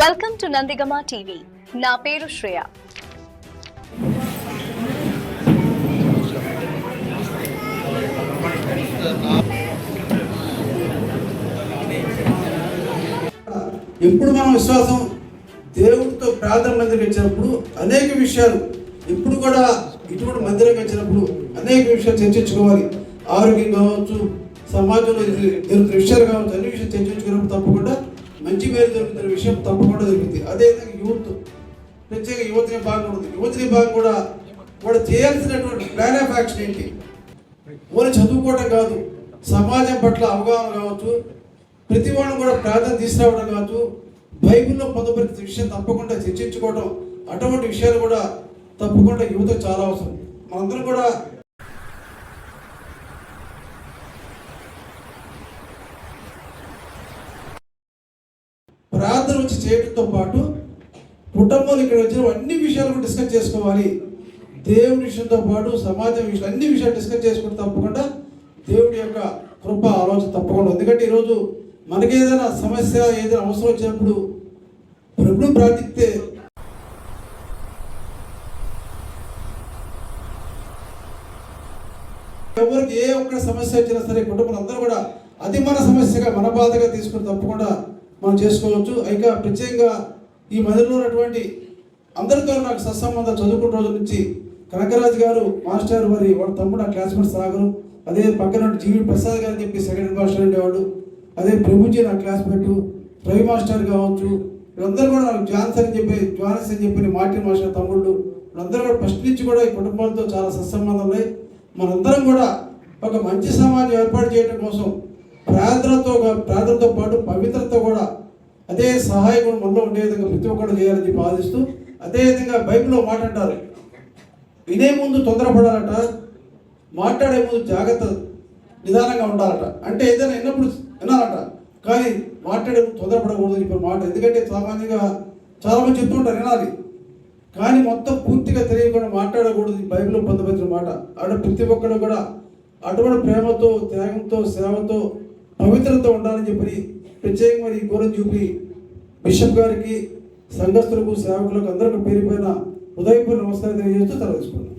Welcome to Nandigama TV. నా పేరు శ్రేయ. ఎప్పుడు మనం విశ్వాసం దేవుడితో ప్రార్థన మందిరం వచ్చినప్పుడు అనేక విషయాలు ఇప్పుడు కూడా ఇటువంటి మందిరం వచ్చినప్పుడు అనేక విషయాలు చర్చించుకోవాలి. ఆరోగ్యం కావచ్చు సమాజంలో జరుగుతున్న విషయాలు కావచ్చు అన్ని విషయాలు చర్చించుకున్నప్పుడు తప్పకుండా మంచి పేరు దొరుకుతున్న విషయం తప్పకుండా దొరుకుతుంది అదేవిధంగా యూత్ ప్రత్యేక యువతని భాగం కూడా ఉంది యువత విభాగం కూడా వాడు చేయాల్సినటువంటి ప్లాన్ ఆఫ్ యాక్షన్ ఏంటి? ఓన్లీ చదువుకోవడం కాదు సమాజం పట్ల అవగాహన కావచ్చు ప్రతి వాళ్ళు కూడా ప్రార్థన తీసుకురావడం కావచ్చు బైబిల్లో పొందపరిచిన విషయం తప్పకుండా చర్చించుకోవడం అటువంటి విషయాలు కూడా తప్పకుండా యువత చాలా అవసరం. మనందరం కూడా ప్రార్థన వచ్చి చేయడంతో పాటు కుటుంబంలో ఇక్కడ వచ్చిన అన్ని విషయాలు కూడా డిస్కస్ చేసుకోవాలి. దేవుడి విషయంతో పాటు సమాజం విషయం అన్ని విషయాలు డిస్కస్ చేసుకుంటే తప్పకుండా దేవుడి యొక్క కృప ఆలోచన తప్పకుండా ఎందుకంటే ఈరోజు మనకి ఏదైనా సమస్య ఏదైనా అవసరం వచ్చినప్పుడు ప్రభుత్వం ప్రార్థిస్తే ఎవరికి ఏ ఒక్క సమస్య వచ్చినా సరే కుటుంబం అందరూ కూడా అది మన సమస్యగా మన బాధగా తీసుకుని తప్పకుండా మనం చేసుకోవచ్చు. ఇంకా ప్రత్యేకంగా ఈ మధ్యలో ఉన్నటువంటి అందరితో నాకు సత్సంబంధం చదువుకున్న రోజు నుంచి కనకరాజు గారు మాస్టర్ మరి వాడు తమ్ముడు నా క్లాస్మేట్ సాగరు. అదే పక్కన జీవి ప్రసాద్ గారు చెప్పి సెకండ్ మాస్టర్ ఉండేవాడు. అదే ప్రభుజీ నా క్లాస్మేట్ రవి మాస్టర్ కావచ్చు. వీళ్ళందరూ కూడా నాకు జాన్సన్ అని చెప్పి జానస్ అని చెప్పి మార్టిన్ మాస్టర్ తమ్ముళ్ళు. వీళ్ళందరూ కూడా ఫస్ట్ నుంచి కూడా ఈ కుటుంబాలతో చాలా సత్సంబంధం ఉన్నాయి. మనందరం కూడా ఒక మంచి సమాజం ఏర్పాటు చేయడం కోసం ప్రార్థనతో ప్రార్థన పాటు పవిత్రత కూడా అదే సహాయకుడు మనలో ఉండే విధంగా ప్రతి ఒక్కరు చేయాలని చెప్పి ఆదిస్తూ అదేవిధంగా బైబిల్లో మాట అంటారు వినే ముందు తొందరపడాలట మాట్లాడే ముందు జాగ్రత్త నిదానంగా ఉండాలట. అంటే ఏదైనా విన్నప్పుడు వినాలట. కానీ మాట్లాడే ముందు తొందరపడకూడదు ఇప్పుడు మాట. ఎందుకంటే సామాన్యంగా చాలామంది చెప్తుంటారు వినాలి. కానీ మొత్తం పూర్తిగా తెలియకుండా మాట్లాడకూడదు బైబిల్లో పొందపరిచిన మాట. ఆడ ప్రతి ఒక్కరు కూడా అటువంటి ప్రేమతో త్యాగంతో సేవతో పవిత్రత ఉండాలని చెప్పి ప్రత్యేకంగా ఈ కూర చూపి బిషప్ గారికి సంఘస్థులకు సేవకులకు అందరికీ పేరుపైన ఉదయపూర్ నమస్కారం తెలియజేస్తూ తరలించుకున్నాను